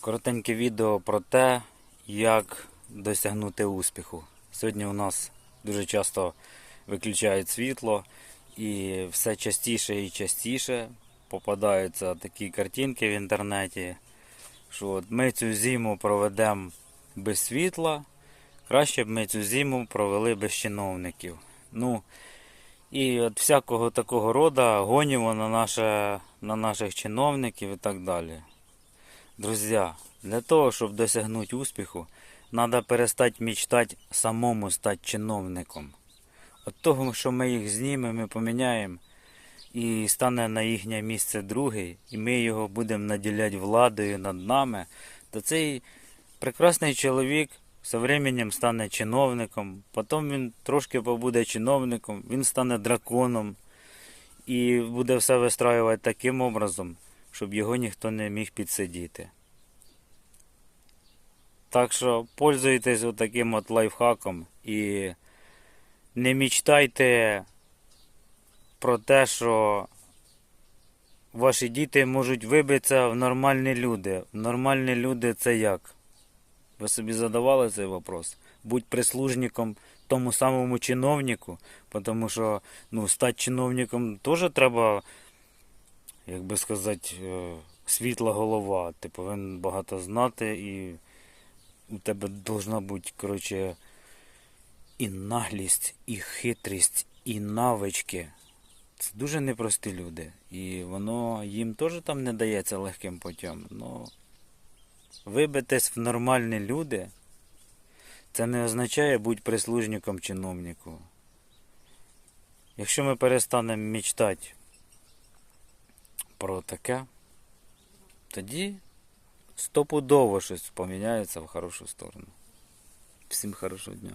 Коротеньке відео про те, як досягнути успіху. Сьогодні у нас дуже часто виключають світло і все частіше і частіше попадаються такі картинки в інтернеті, що от ми цю зиму проведемо без світла, краще б ми цю зиму провели без чиновників. Ну, і от всякого такого рода гонімо на, наше, на наших чиновників і так далі. Друзья, для того, щоб досягнути успіху, треба перестати мечтати самому стати чиновником. От того, що ми їх знімемо, ми поміняємо, і стане на їхнє місце другий, і ми його будемо наділяти владою над нами, то цей прекрасний чоловік з временем стане чиновником, потім він трошки побуде чиновником, він стане драконом і буде все вистраювати таким образом, щоб його ніхто не міг підсидіти. Так що пользуйтесь отаким от лайфхаком і не мечтайте про те, що ваші діти можуть вибитися в нормальні люди. Нормальні люди це як? Ви собі задавали цей вопрос? Будь прислужником тому самому чиновнику, тому що ну, стати чиновником теж треба, як би сказати, е, світла голова. Ти повинен багато знати і у тебе должна бути, коротше, і наглість, і хитрість, і навички. Це дуже непрості люди. І воно їм теж там не дається легким путем. Ну, вибитись в нормальні люди, це не означає бути прислужником чиновнику. Якщо ми перестанемо мечтати про таке, тоді стопудово щось поміняється в хорошу сторону. Всім хорошого дня.